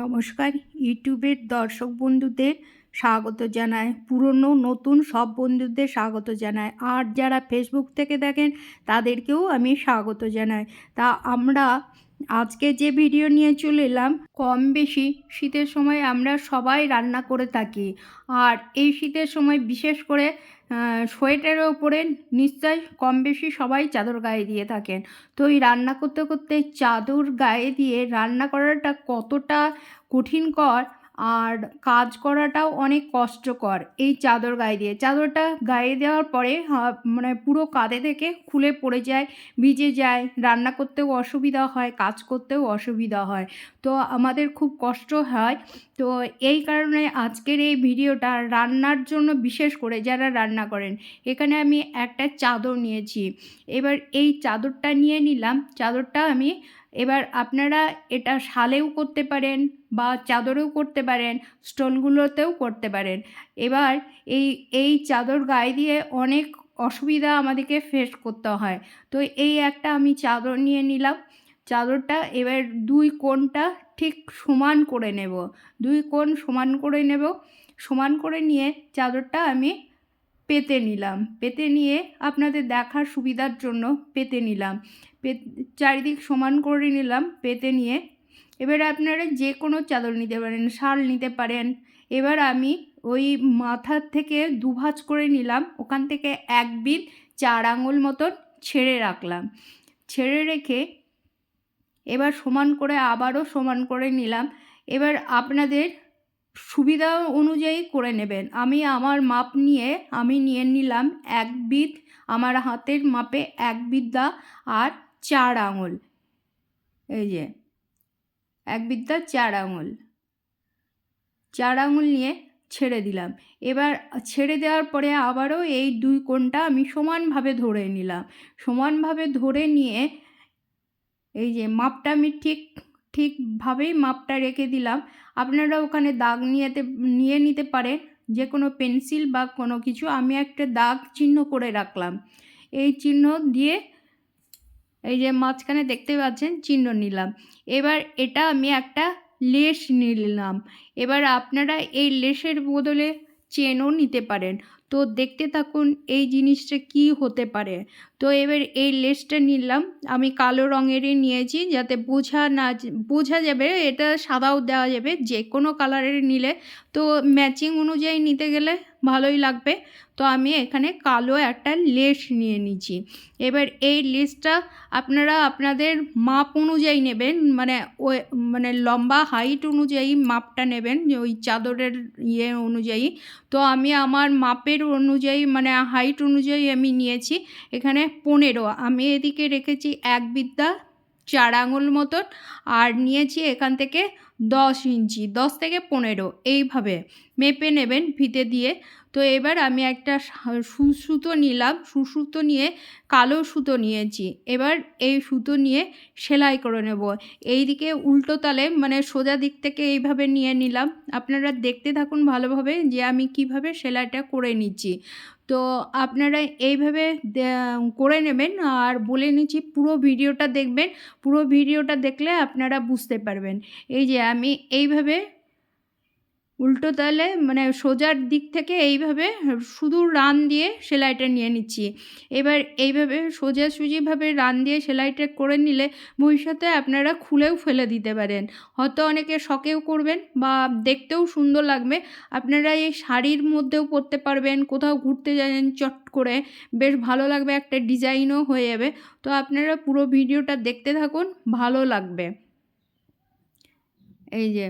নমস্কার। ইউটিউবের দর্শক বন্ধুদের স্বাগত জানায় পুরনো, নতুন সব বন্ধুদের স্বাগত জানায় আর যারা ফেসবুক থেকে দেখেন, তাদেরকেও আমি স্বাগত জানাই। তা আমরা আজকে যে ভিডিও নিয়ে চলে এলাম, কম বেশি শীতের সময় আমরা সবাই রান্না করে থাকি। আর এই শীতের সময় বিশেষ করে সোয়েটারের ওপরে নিশ্চয় কম বেশি সবাই চাদর গায়ে দিয়ে থাকেন। তো এই রান্না করতে করতে চাদর গায়ে দিয়ে রান্না করাটা কতটা কঠিনকর আর কাজ করাটাও অনেক কষ্টকর, এই চাদর গায়ে দিয়ে। চাদরটা গায়ে দেওয়ার পরে মানে পুরো কাঁধে থেকে খুলে পড়ে যায়, ভিজে যায়, রান্না করতেও অসুবিধা হয়, কাজ করতেও অসুবিধা হয়। তো আমাদের খুব কষ্ট হয়। তো এই কারণে আজকের এই ভিডিওটা রান্নার জন্য বিশেষ করে যারা রান্না করেন, এখানে আমি একটা চাদর নিয়েছি। এবার এই চাদরটা নিয়ে নিলাম। চাদরটা আমি এবার আপনারা এটা শালেও করতে পারেন বা চাদরেও করতে পারেন, স্টোনগুলোতেও করতে পারেন। এবার এই এই চাদর গায়ে দিয়ে অনেক অসুবিধা আমাদেরকে ফেস করতে হয়। তো এই একটা আমি চাদর নিয়ে নিলাম। চাদরটা এবার দুই কোণটা ঠিক সমান করে নেব। দুই কোণ সমান করে নেব। সমান করে নিয়ে চাদরটা আমি পেতে নিলাম। পেতে নিয়ে আপনাদের দেখার সুবিধার জন্য পেতে নিলাম। পে- চারিদিক সমান করে নিলাম, পেতে নিয়ে। এবার আপনারা যে কোনো চাদর নিতে পারেন, শাল নিতে পারেন। এবার আমি ওই মাথার থেকে দুভাজ করে নিলাম, ওখান থেকে এক বিট চার আঙুল মতন ছেড়ে রাখলাম। ছেড়ে রেখে এবার সমান করে, আবারও সমান করে নিলাম। এবার আপনাদের সুবিধা অনুযায়ী করে নেবেন। আমি আমার মাপ নিয়ে, আমি নিয়ে নিলাম এক বিট, আমার হাতের মাপে এক বিদ্যা আর চার আঙুল। এই যে, এক বিদ্যা চার আঙুল। চার আঙুল নিয়ে ছেড়ে দিলাম। এবার ছেড়ে দেওয়ার পরে আবারও এই দুই কোণটা আমি সমানভাবে ধরে নিলাম। সমানভাবে ধরে নিয়ে এই যে মাপটা আমি ঠিক, ঠিকভাবেই মাপটা রেখে দিলাম। আপনারা ওখানে দাগ নিয়েতে, নিয়ে নিতে পারেন যে কোনো পেন্সিল বা কোনো কিছু, আমি একটা দাগ চিহ্ন করে রাখলাম। এই চিহ্ন দিয়ে এই যে মাঝখানে দেখতে পাচ্ছেন, চিহ্ন নিলাম। এবার এটা আমি একটা লেস নিলাম। এবার আপনারা এই লেসের বদলে চেনও নিতে পারেন। তো দেখতে থাকুন এই জিনিসটা কি হতে পারে। তো এবার এই লেসটা নিলাম, আমি কালো রঙেরই নিয়েছি যাতে বোঝা না বোঝা যাবে এটা সাদাও দেওয়া যাবে যে কোনো কালারের নিলে। তো ম্যাচিং অনুযায়ী নিতে গেলে ভালোই লাগবে। তো আমি এখানে কালো একটা লেস নিয়ে নিচ্ছি। এবার এই লেসটা আপনারা আপনাদের মাপ অনুযায়ী নেবেন মানে ওই মানে লম্বা হাইট অনুযায়ী মাপটা নেবেন ওই চাদরের ইয়ে অনুযায়ী। তো আমি আমার মাপের অনুযায়ী মানে হাইট অনুযায়ী আমি নিয়েছি, এখানে পনেরো। আমি এদিকে রেখেছি এক বিদ্যা চার আঙুল মতন আর নিয়েছি এখান থেকে দশ ইঞ্চি, দশ থেকে পনেরো, এইভাবে মেপে নেবেন ফিতে দিয়ে। তো এবার আমি একটা সুতো নিলাম, সুসুতো নিয়ে কালো সুতো নিয়েছি। এবার এই সুতো নিয়ে সেলাই করে নেব। এই দিকে উল্টো তালে মানে সোজা দিক থেকে এইভাবে নিয়ে নিলাম। আপনারা দেখতে থাকুন ভালোভাবে যে আমি কীভাবে সেলাইটা করে নিচ্ছি। তো আপনারা এইভাবে করে নেবেন আর বলে নিচ্ছি পুরো ভিডিওটা দেখবেন, পুরো ভিডিওটা দেখলে আপনারা বুঝতে পারবেন। এই যে আমি এইভাবে উল্টো তালে মানে সোজার দিক থেকে এইভাবে শুধু রান দিয়ে সেলাইটা নিয়ে নিচ্ছি। এবার এইভাবে সোজাসুজিভাবে রান দিয়ে সেলাইটা করে নিলে ভবিষ্যতে আপনারা খুলেও ফেলে দিতে পারেন। হয়তো অনেকে শখেও করবেন বা দেখতেও সুন্দর লাগবে। আপনারা এই শাড়ির মধ্যেও পরতে পারবেন, কোথাও ঘুরতে যাবেন চট করে, বেশ ভালো লাগবে, একটা ডিজাইনও হয়ে যাবে। তো আপনারা পুরো ভিডিওটা দেখতে থাকুন, ভালো লাগবে। এই যে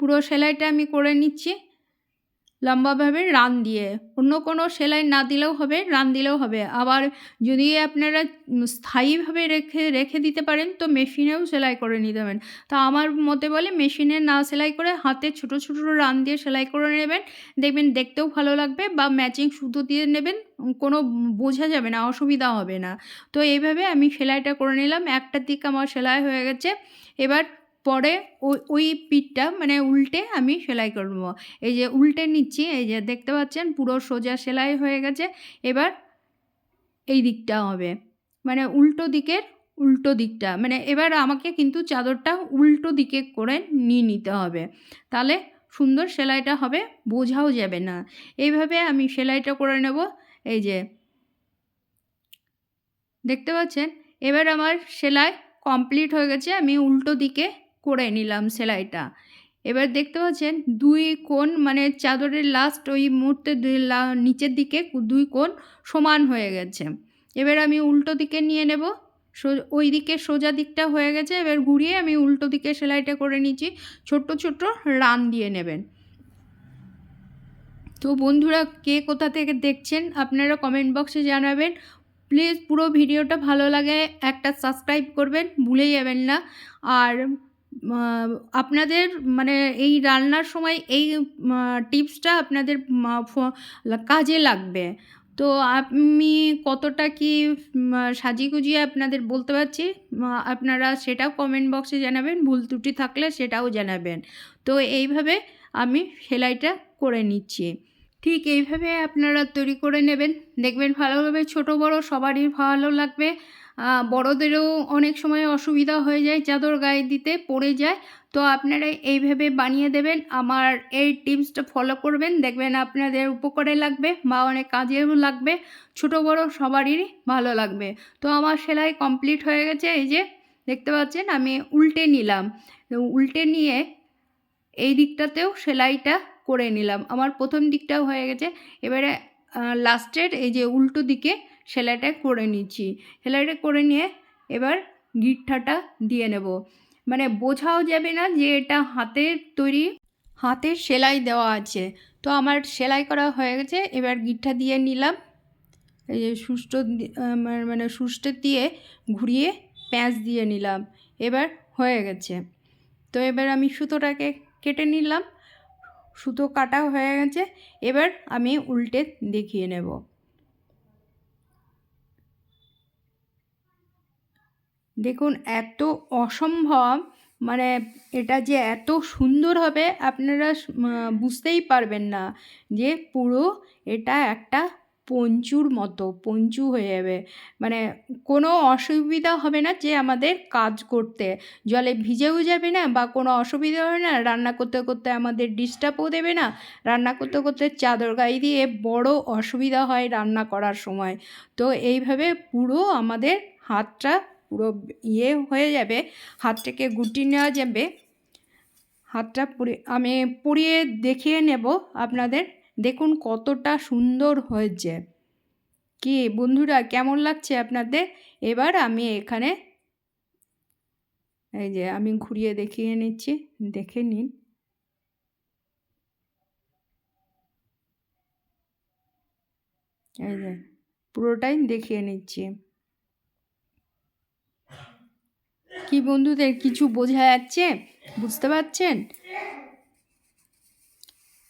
পুরো সেলাইটা আমি করে নিচ্ছি। লম্বাভাবে রান দিয়ে। অন্য কোনো সেলাই না দিলেও হবে, রান দিলেও হবে। আবার যদি আপনারা স্থায়ীভাবে রেখে রেখে দিতে পারেন, তো মেশিনেও সেলাই করে নিতে পারেন। তা আমার মতে বলে মেশিনে না সেলাই করে হাতে ছোট ছোট রান দিয়ে সেলাই করে নেবেন। দেখবেন দেখতেও ভালো লাগবে বা ম্যাচিং সুতো দিয়ে নেবেন, কোনো বোঝা যাবে না, অসুবিধা হবে না। তো এইভাবে আমি সেলাইটা করে নিলাম। একটা দিক আমার সেলাই হয়ে গেছে। এবার পরে ওই পিঠটা মানে উল্টে আমি সেলাই করব এই যে উল্টে নিচ্ছি, এই যে দেখতে পাচ্ছেন পুরো সোজা সেলাই হয়ে গেছে। এবার এই দিকটা হবে। মানে উল্টো দিকের উল্টো দিকটা। মানে এবার আমাকে কিন্তু চাদরটা উল্টো দিকে করে নিয়ে নিতে হবে। তাহলে সুন্দর সেলাইটা হবে, বোঝাও যাবে না। এইভাবে আমি সেলাইটা করে নেব। এই যে দেখতে পাচ্ছেন? এবার আমার সেলাই কমপ্লিট হয়ে গেছে। আমি উল্টো দিকে করে নিলাম সেলাইটা। এবার দেখতে পাচ্ছেন, দুই কোণ মানে চাদরের লাস্ট ওই মুহূর্তে নিচের দিকে দুই কোণ সমান হয়ে গেছে। এবার আমি উল্টো দিকে নিয়ে নেব। ওই দিকে সোজা দিকটা হয়ে গেছে। এবার ঘুরিয়ে আমি উল্টো দিকে সেলাইটা করে নিচ্ছি ছোট্ট ছোট্ট রান দিয়ে নেবেন। তো বন্ধুরা, কে কোথা থেকে দেখছেন, আপনারা কমেন্ট বক্সে জানাবেন। প্লিজ পুরো ভিডিওটা ভালো লাগে, একটা সাবস্ক্রাইব করবেন, ভুলে যাবেন না। আর আপনাদের মানে এই রান্নার সময় এই টিপসটা আপনাদের কাজে লাগবে। তো আমি কতটা কি সাজিয়ে গুজিয়ে আপনাদের বলতে পারছি? আপনারা সেটাও কমেন্ট বক্সে জানাবেন, ভুল ত্রুটি থাকলে সেটাও জানাবেন। তো এইভাবে আমি সেলাইটা করে নিচ্ছি। ঠিক এইভাবে আপনারা তৈরি করে নেবেন। দেখবেন ভালোভাবে ছোট বড় সবারই ভালো লাগবে। বড়দেরও অনেক সময় অসুবিধা হয়ে যায়, চাদর গায়ে দিতে পড়ে যায়। তো আপনারা এইভাবে বানিয়ে দেবেন, আমার এই টিপসটা ফলো করবেন। দেখবেন আপনাদের উপকারে লাগবে, বা অনেক কাজেও লাগবে, ছোট বড় সবারই ভালো লাগবে। তো আমার সেলাই কমপ্লিট হয়ে গেছে, এই যে দেখতে পাচ্ছেন, আমি উল্টে নিলাম। উল্টে নিয়ে এই দিকটাতেও সেলাইটা করে নিলাম। আমার প্রথম দিকটাও হয়ে গেছে, এবারে লাস্টের এই যে উল্টো দিকে সেলাইটা করে নিচ্ছি। সেলাইটা করে নিয়ে এবার গিট্টাটা দিয়ে নেব। মানে বোঝাও যাবে না যে এটা হাতের তৈরি, হাতের সেলাই দেওয়া আছে। তো আমার সেলাই করা হয়ে গেছে, এবার গিট্টা দিয়ে নিলাম। এই যে সুস্থ মানে সুস্থ দিয়ে ঘুরিয়ে প্যাঁচ দিয়ে নিলাম। এবার হয়ে গেছে। তো এবার আমি সুতোটাকে কেটে নিলাম। সুতো কাটা হয়ে গেছে। এবার আমি উল্টে দেখিয়ে নেব। দেখুন, এত অসম্ভব। মানে এটা যে এত সুন্দর হবে, আপনারা বুঝতেই পারবেন না যে পুরো এটা একটা পঞ্চুর মতো, পঞ্চু হয়ে যাবে। মানে কোনো অসুবিধা হবে না যে আমাদের কাজ করতে। জলে ভিজেও যাবে না বা কোনো অসুবিধা হবে না, রান্না করতে করতে আমাদের ডিস্টার্বও দেবে না। রান্না করতে করতে চাদর গায়ে দিয়ে বড় অসুবিধা হয় রান্না করার সময়। তো এইভাবে পুরো আমাদের হাতটা পুরো ইয়ে হয়ে যাবে, হাতটাকে গুটি নেওয়া যাবে। হাতটা পুড়ে, আমি পুড়িয়ে দেখিয়ে নেব আপনাদের। দেখুন কতটা সুন্দর হয়েছে। কি বন্ধুরা, কেমন লাগছে আপনাদের? এবার আমি এখানে এই যে আমি ঘুরিয়ে দেখিয়ে নিচ্ছি, দেখে নিন। এই যে পুরোটাই দেখিয়ে নিচ্ছি। কি বন্ধুদের কিছু বোঝা যাচ্ছে? বুঝতে পারছেন?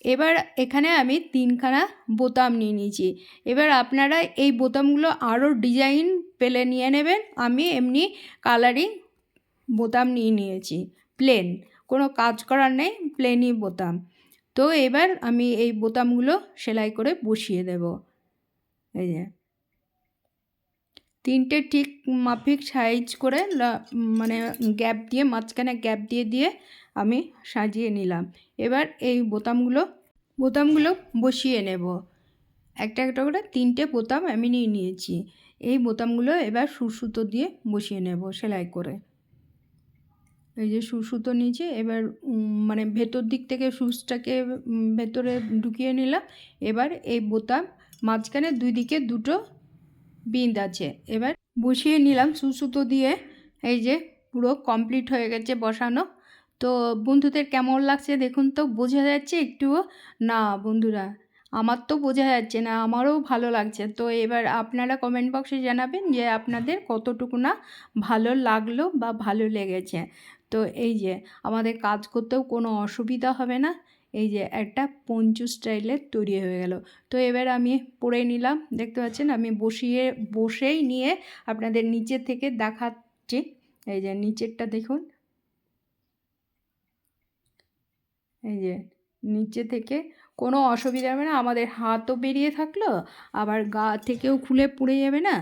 এবার এখানে আমি তিনখানা বোতাম নিয়ে নিয়েছি। এবার আপনারা এই বোতামগুলো আরও ডিজাইন পেলে নিয়ে নেবেন। আমি এমনি কালারিং বোতাম নিয়ে নিয়েছি। প্লেন, কোনো কাজ করার নেই, প্লেনই বোতাম। তো এবার আমি এই বোতামগুলো সেলাই করে বসিয়ে দেব। এই যে। তিনটে ঠিক মাফিক সাইজ করে মানে গ্যাপ দিয়ে, মাঝখানে গ্যাপ দিয়ে দিয়ে আমি সাজিয়ে নিলাম। এবার এই বোতামগুলো বোতামগুলো বসিয়ে নেব। একটা একটা করে তিনটে বোতাম আমি নিয়ে নিয়েছি। এই বোতামগুলো এবার সুসুতো দিয়ে বসিয়ে নেব সেলাই করে। এই যে সুসুতো নিয়েছি, এবার মানে ভেতর দিক থেকে সুচটাকে ভেতরে ঢুকিয়ে নিলাম। এবার এই বোতাম মাঝখানে দুই দিকে দুটো বিন্দ আছে। এবার বসিয়ে নিলাম সুসুতো দিয়ে। এই যে পুরো কমপ্লিট হয়ে গেছে বসানো। তো বন্ধুদের কেমন লাগছে দেখুন তো, বোঝা যাচ্ছে একটুও? না বন্ধুরা, আমার তো বোঝা যাচ্ছে না, আমারও ভালো লাগছে। তো এবার আপনারা কমেন্ট বক্সে জানাবেন যে আপনাদের কতটুকু না ভালো লাগল বা ভালো লেগেছে। তো এই যে আমাদের কাজ করতেও কোনো অসুবিধা হবে না। এই যে একটা পঞ্চু স্টাইলের তৈরি হয়ে গেল। তো এবার আমি পরে নিলাম, দেখতে পাচ্ছেন? আমি বসিয়ে, বসেই নিয়ে আপনাদের নিচে থেকে দেখাচ্ছি। এই যে নিচেরটা দেখুন। এই যে নিচে থেকে কোনো অসুবিধা হবে না। আমাদের হাতও বেরিয়ে থাকল, আবার গা থেকেও খুলে পুড়ে যাবে না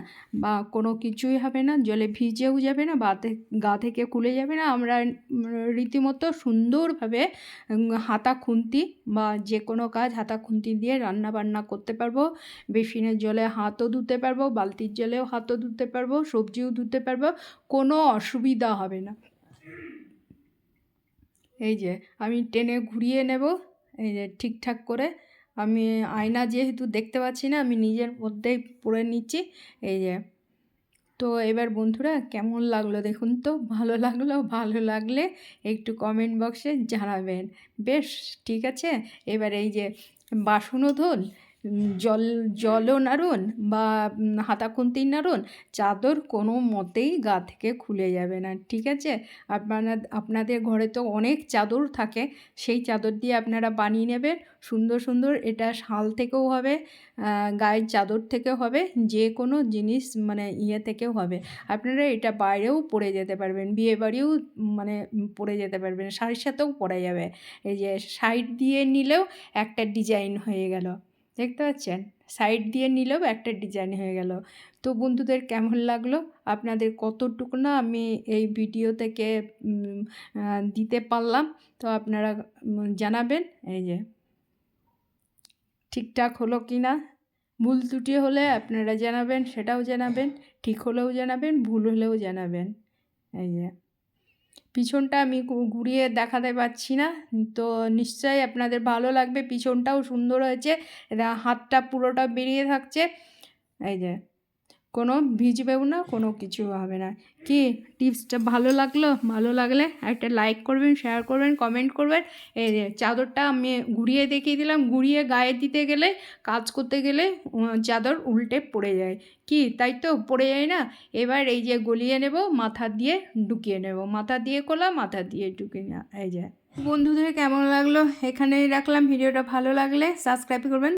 বা কোনো কিছুই হবে না, জলে ভিজেও যাবে না, বা গা থেকে খুলে যাবে না। আমরা রীতিমতো সুন্দরভাবে হাতা খুন্তি বা যে কোনো কাজ হাতা খুন্তি দিয়ে রান্না বান্না করতে পারব। বেসিনের জলে হাতও ধুতে পারব, বালতির জলেও হাতও ধুতে পারব, সবজিও ধুতে পারব, কোনো অসুবিধা হবে না। এই যে, আমি টেনে ঘুরিয়ে নেব। এই যে ঠিকঠাক করে আমি আয়না যেহেতু দেখতে পাচ্ছি না আমি নিজের মধ্যেই পরে নিচ্ছি। এই যে তো এবার বন্ধুরা কেমন লাগল দেখুন তো? ভালো লাগল ভালো লাগলে একটু কমেন্ট বক্সে জানাবেন। বেশ ঠিক আছে? এবার এই যে বাসনও উম, জল জলও নাড়ুন বা উম, হাতা খুন্তি নাড়ুন চাদর কোনো মতেই গা থেকে খুলে যাবে না ঠিক আছে? আপনারা আপনাদের ঘরে তো অনেক চাদর থাকে সেই চাদর দিয়ে আপনারা বানিয়ে নেবেন সুন্দর সুন্দর এটা শাল থেকেও হবে গায়ের চাদর থেকেও হবে যে কোনো জিনিস মানে ইয়ে থেকেও হবে। আপনারা এটা বাইরেও পরে যেতে পারবেন বিয়ে বাড়িও মানে পরে যেতে পারবেন শাড়ির সাথেও পরা যাবে এই যে সাইড দিয়ে নিলেও একটা ডিজাইন হয়ে গেল। দেখতে পাচ্ছেন? সাইড দিয়ে নিলেও একটা ডিজাইন হয়ে গেল। তো বন্ধুদের কেমন লাগল? আপনাদের কতটুকু না আমি এই ভিডিও থেকে দিতে পারলাম। তো আপনারা জানাবেন, এই যে। ঠিকঠাক হলো কি না? ভুল ত্রুটি হলে আপনারা জানাবেন, সেটাও জানাবেন, ঠিক হলেও জানাবেন, ভুল হলেও জানাবেন। এই যে। পিছনটা আমি ঘুরিয়ে দেখাতে পারছি না। তো নিশ্চয়ই আপনাদের ভালো লাগবে। পিছনটাও সুন্দর হয়েছে। হাতটা পুরোটা বেরিয়ে থাকছে। এই যে কোনো ভিজবেও না, কোনো কিছু হবে না। কি? টিপসটা ভালো লাগল? ভালো লাগলে একটা লাইক করবেন শেয়ার করবেন কমেন্ট করবেন। এই চাদরটা আমি ঘুরিয়ে দেখিয়ে দিলাম। ঘুরিয়ে গায়ে দিতে গেলে, কাজ করতে গেলে চাদর উল্টে পড়ে যায়। কি? তাই তো পড়ে যায় না? এবার এই যে গলিয়ে নেব, মাথা দিয়ে ঢুকিয়ে নেব। মাথা দিয়ে কোলা, মাথা দিয়ে ঢুকিয়ে না এই যে। বন্ধুদের কেমন লাগল? এখানেই রাখলাম। ভিডিওটা ভালো লাগলে সাবস্ক্রাইব করবেন।